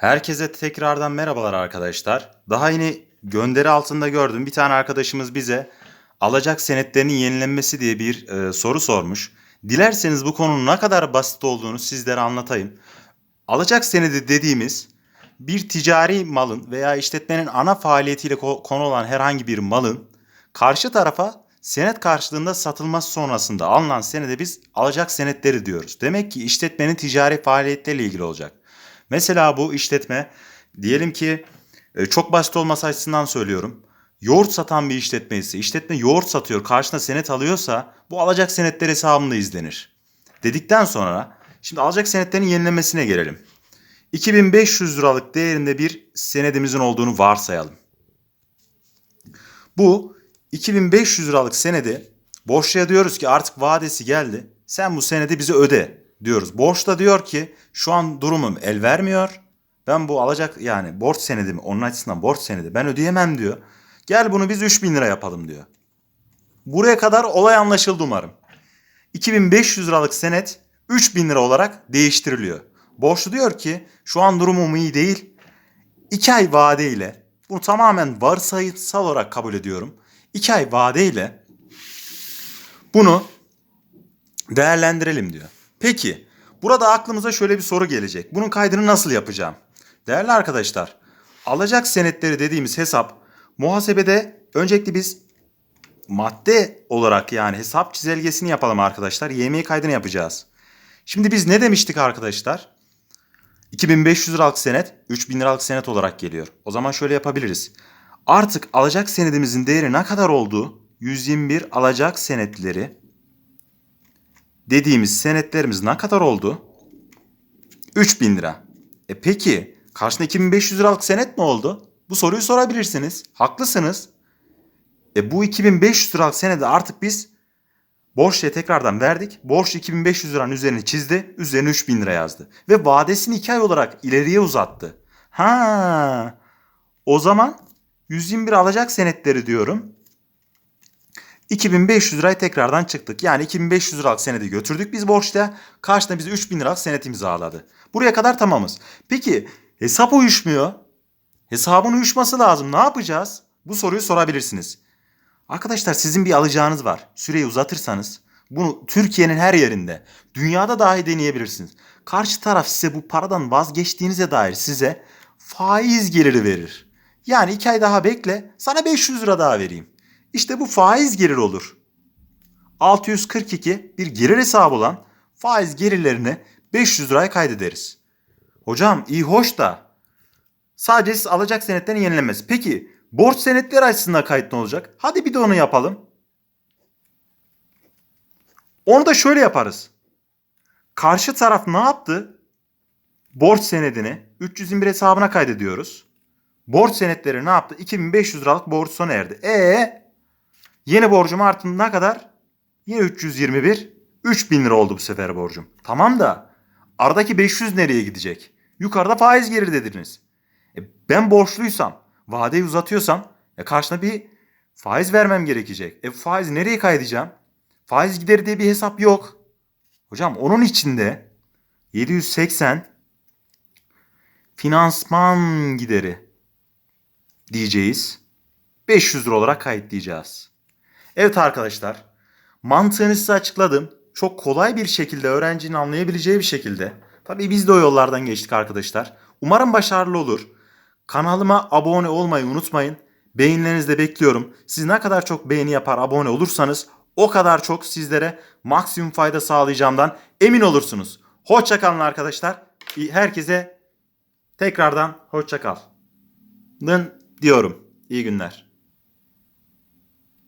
Herkese tekrardan merhabalar arkadaşlar. Daha yeni gönderi altında gördüm. Bir tane arkadaşımız bize alacak senetlerinin yenilenmesi diye bir e, soru sormuş. Dilerseniz bu konunun ne kadar basit olduğunu sizlere anlatayım. Alacak senedi dediğimiz bir ticari malın veya işletmenin ana faaliyetiyle ko- konu olan herhangi bir malın karşı tarafa senet karşılığında satılması sonrasında alınan senede biz alacak senetleri diyoruz. Demek ki işletmenin ticari faaliyetleriyle ilgili olacak. Mesela bu işletme diyelim ki e, çok basit olması açısından söylüyorum. Yoğurt satan bir işletme ise işletme yoğurt satıyor karşına senet alıyorsa bu alacak senetler hesabında izlenir. Dedikten sonra şimdi alacak senetlerin yenilenmesine gelelim. 2500 liralık değerinde bir senedimizin olduğunu varsayalım. Bu 2500 liralık senedi borçluya diyoruz ki artık vadesi geldi. Sen bu senedi bize öde diyoruz. Borç da diyor ki şu an durumum el vermiyor. Ben bu alacak yani borç senedimi onun açısından borç senedi ben ödeyemem diyor. Gel bunu biz 3000 lira yapalım diyor. Buraya kadar olay anlaşıldı umarım. 2500 liralık senet 3000 lira olarak değiştiriliyor. Borçlu diyor ki şu an durumum iyi değil. 2 ay vadeyle bunu tamamen varsayımsal olarak kabul ediyorum. 2 ay vadeyle bunu değerlendirelim diyor. Peki burada aklımıza şöyle bir soru gelecek. Bunun kaydını nasıl yapacağım? Değerli arkadaşlar alacak senetleri dediğimiz hesap muhasebede öncelikle biz madde olarak yani hesap çizelgesini yapalım arkadaşlar. YMİ kaydını yapacağız. Şimdi biz ne demiştik arkadaşlar? 2500 liralık senet 3000 liralık senet olarak geliyor. O zaman şöyle yapabiliriz. Artık alacak senedimizin değeri ne kadar olduğu 121 alacak senetleri dediğimiz senetlerimiz ne kadar oldu? 3000 lira. E peki karşında 2500 liralık senet mi oldu? Bu soruyu sorabilirsiniz. Haklısınız. E bu 2500 liralık senedi artık biz borçluya tekrardan verdik. Borç 2500 liranın üzerine çizdi. Üzerine 3000 lira yazdı. Ve vadesini 2 ay olarak ileriye uzattı. Ha, o zaman 121 alacak senetleri diyorum. 2500 lirayı tekrardan çıktık. Yani 2500 liralık senedi götürdük biz borçta. Karşına bize 3000 liralık senet imzaladı. Buraya kadar tamamız. Peki hesap uyuşmuyor. Hesabın uyuşması lazım. Ne yapacağız? Bu soruyu sorabilirsiniz. Arkadaşlar sizin bir alacağınız var. Süreyi uzatırsanız bunu Türkiye'nin her yerinde, dünyada dahi deneyebilirsiniz. Karşı taraf size bu paradan vazgeçtiğinize dair size faiz geliri verir. Yani iki ay daha bekle, sana 500 lira daha vereyim. İşte bu faiz gelir olur. 642 bir gelir hesabı olan faiz gelirlerini 500 liraya kaydederiz. Hocam iyi hoş da sadece siz alacak senetlerin yenilenmesi. Peki borç senetleri açısından kayıt ne olacak? Hadi bir de onu yapalım. Onu da şöyle yaparız. Karşı taraf ne yaptı? Borç senedini 321 hesabına kaydediyoruz. Borç senetleri ne yaptı? 2500 liralık borç sona erdi. E Yeni borcum arttı ne kadar? Yine 321. 3000 lira oldu bu sefer borcum. Tamam da aradaki 500 nereye gidecek? Yukarıda faiz gelir dediniz. E, ben borçluysam, vadeyi uzatıyorsam e, karşına bir faiz vermem gerekecek. E faiz nereye kaydedeceğim? Faiz gideri diye bir hesap yok. Hocam onun içinde 780 finansman gideri diyeceğiz. 500 lira olarak kayıtlayacağız. Evet arkadaşlar, mantığını size açıkladım. Çok kolay bir şekilde öğrencinin anlayabileceği bir şekilde. Tabii biz de o yollardan geçtik arkadaşlar. Umarım başarılı olur. Kanalıma abone olmayı unutmayın. Beğenilerinizi de bekliyorum. Siz ne kadar çok beğeni yapar abone olursanız o kadar çok sizlere maksimum fayda sağlayacağımdan emin olursunuz. Hoşçakalın arkadaşlar. Herkese tekrardan hoşçakal. diyorum. İyi günler.